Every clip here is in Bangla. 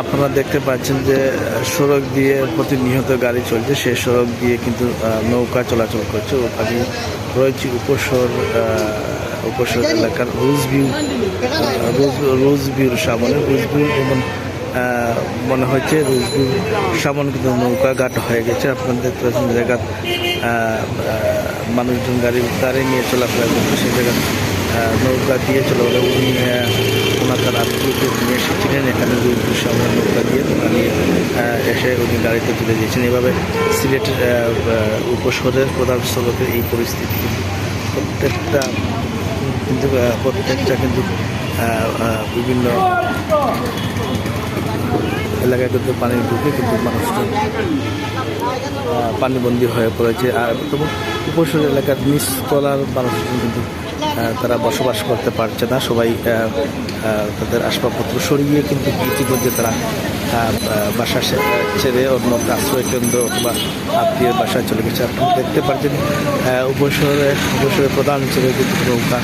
আপনারা দেখতে পাচ্ছেন যে সড়ক দিয়ে প্রতিনিয়ত গাড়ি চলছে। সেই সড়ক দিয়ে কিন্তু নৌকা চলাচল করছে। ওখানে রয়েছে উপসর উপসর এলাকার রুজ ভিউ রুজ রুজভিউ সামনে। রুজ ভিউ যেমন আহ, মনে হচ্ছে রুজ ভিউ সামনে কিন্তু নৌকা ঘাট হয়ে গেছে। আপনারা দেখতে পাচ্ছেন জায়গা মানুষজন গাড়ি গাড়ি নিয়ে চলাফেরা করছে। সেই জায়গা নৌকা দিয়ে চলে উনি ওনার তার নিয়ে এসেছিলেন এখানে রুদ্র সামনে নৌকা দিয়ে নৌকা এসে উনি গাড়িতে তুলে দিয়েছেন। এভাবে আহ, উপশহরের প্রধান সড়কের এই পরিস্থিতি প্রত্যেকটা কিন্তু প্রত্যেকটা কিন্তু বিভিন্ন এলাকায় কিন্তু পানি ঢুকে কিন্তু মানুষজন পানিবন্দী হয়ে পড়েছে। আর তবু উপসর এলাকার নিচতলার মানুষজন কিন্তু তারা বসবাস করতে পারছে না। সবাই তাদের আসবাবপত্র সরিয়ে কিন্তু ইতিমধ্যে তারা বাসা ছেড়ে অন্য আশ্রয় কেন্দ্র অথবা আত্মীয়ের বাসায় চলে গেছে। আপনি দেখতে পাচ্ছেন আহ, উপশহরে উপশহরের প্রধান হিসেবে কিন্তু নৌকা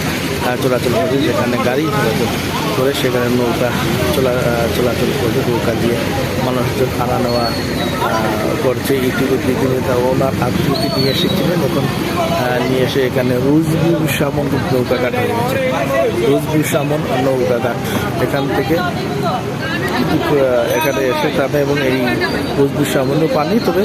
চলাচল করছে যেখানে গাড়ি চলাচল করে সেখানে নৌকা চলা চলাচল করছে নৌকা দিয়ে মানুষজন আনা নেওয়া করছে। তিনি তা ওনার আত্মীয়কে নিয়ে এসেছিলেন এখন নিয়ে এসে এখানে রুজবি সামন নৌকা ঘাট হয়ে গেছে। রুজবি সামন নৌকা ঘাট এখান থেকে এখানে এসে তারা এবং এই বুঝবুঝ সামান্য পানি তবে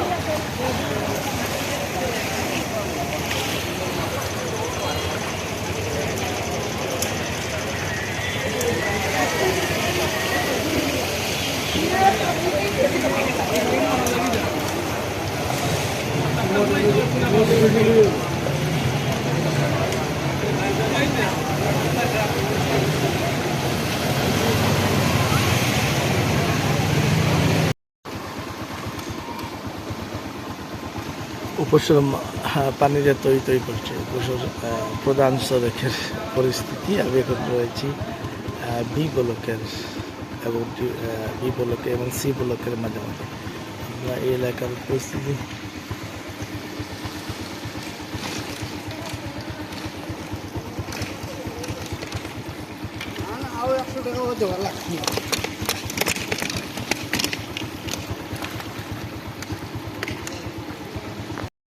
উপসর হ্যাঁ, পানিরে তৈরি তৈরি করছে উপসর প্রধান সড়কের পরিস্থিতি। আমি এখন রয়েছি বি ব্লকের এবং বি ব্লকে এবং সি ব্লকের মাঝামাঝি। আমরা এই এলাকার পরিস্থিতি